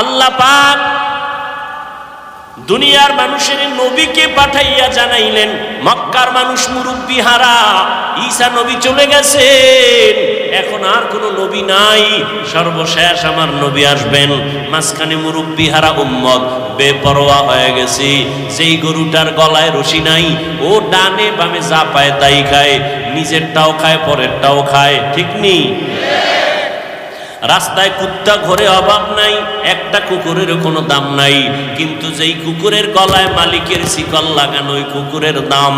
আল্লাহ পাক দুনিয়ার মানুষের নবীকে পাঠাইয়া জানাইলেন, মক্কার মানুষ মুরব্বী হারা, ঈসা নবী চলে গেছেন। এখন আর কোনো নবী নাই, সর্বশেষ আমার নবী আসবেন। মাঝখানে মুরব্বী হারা উম্মত, বেপরোয়া হয়ে গেছে। যেই গরুটার গলায় রশি নাই, ও ডানে বামে যা পায় তাই খায়, নিজেরটাও খায়, পরেরটাও খায়, ঠিক নেই? রাস্তায় কুত্তা ঘরে অভাব নাই, একটা কুকুরের কোনো দাম নাই। কিন্তু যেই কুকুরের গলায় মালিকের শিকল লাগানো ওই কুকুরের দাম।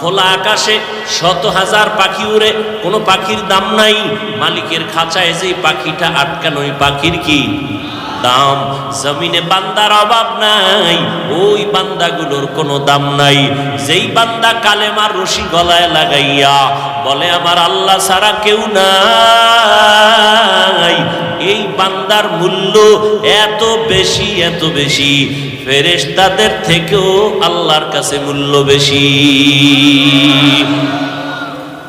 খোলা আকাশে শত হাজার পাখি উড়ে, কোনো পাখির দাম নাই। মালিকের খাঁচায় যেই পাখিটা আটকানো, ওই পাখির কি? দাম। জমিনে বান্দার অভাব নাই, ওই বান্দাগুলোর কোনো দাম নাই। যেই বান্দা কালেমার রশি গলায় লাগাইয়া বলে, আমার আল্লাহ ছাড়া কেউ নাই। এই বান্দার মূল্য এত বেশি এত বেশি। ফেরেশতাদের থেকেও আল্লাহর কাছে মূল্য বেশি।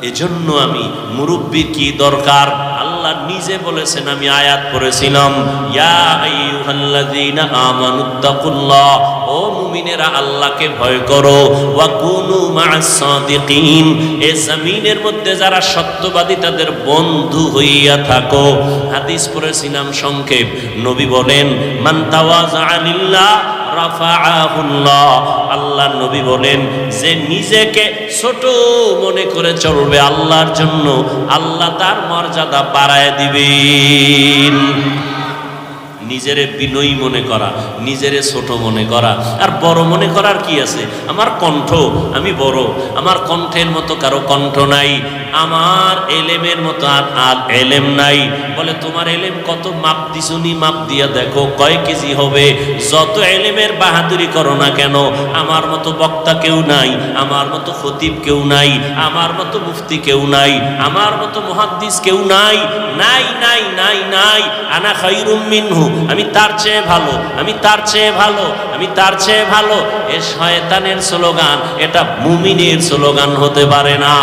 এজন্য আমি মুরব্বীর কি দরকার? আল্লাহ নিজে বলেছেন, আমি আয়াত পড়েছিলাম ও আল্লাহকে ভয় করো এ জমিনের মধ্যে যারা সত্যবাদী, তাদের বন্ধু হইয়া থাকো। হাদিস সংক্ষেপ। নবী বলেন, মান তাওয়াজা লিল্লাহ আল্লাহ নবী বলেন, যে নিজেকে ছোট মনে করে চলবে আল্লাহর জন্য, আল্লাহ তার মর্যাদা বাড়ায় দিবেন। নিজেরে বিনয়ী মনে করা, নিজেরে ছোট মনে করা। আর বড় মনে করার কি আছে? আমার কণ্ঠ, আমি বড়। আমার কণ্ঠের মতো কারও কণ্ঠ নাই। আমার এলেমের মতো আর আর এলেম নাই। বলে, তোমার এলেম কত? মাপ দিছুনি মাপ দিয়া দেখো, কয় কেজি হবে? যত এলেমের বাহাদুরি করো না কেন? আমার মতো বক্তা কেউ নাই, আমার মতো খতিব কেউ নাই, আমার মতো মুফতি কেউ নাই, আমার মতো মুহাদ্দিস কেউ নাই নাই নাই নাই নাই, আনা খাইরুম মিনহু। আমি তার চেয়ে ভালো, আমি তার চেয়ে ভালো, আমি তার চেয়ে ভালো। এ শয়তানের স্লোগান, এটা মুমিনের স্লোগান হতে পারে না।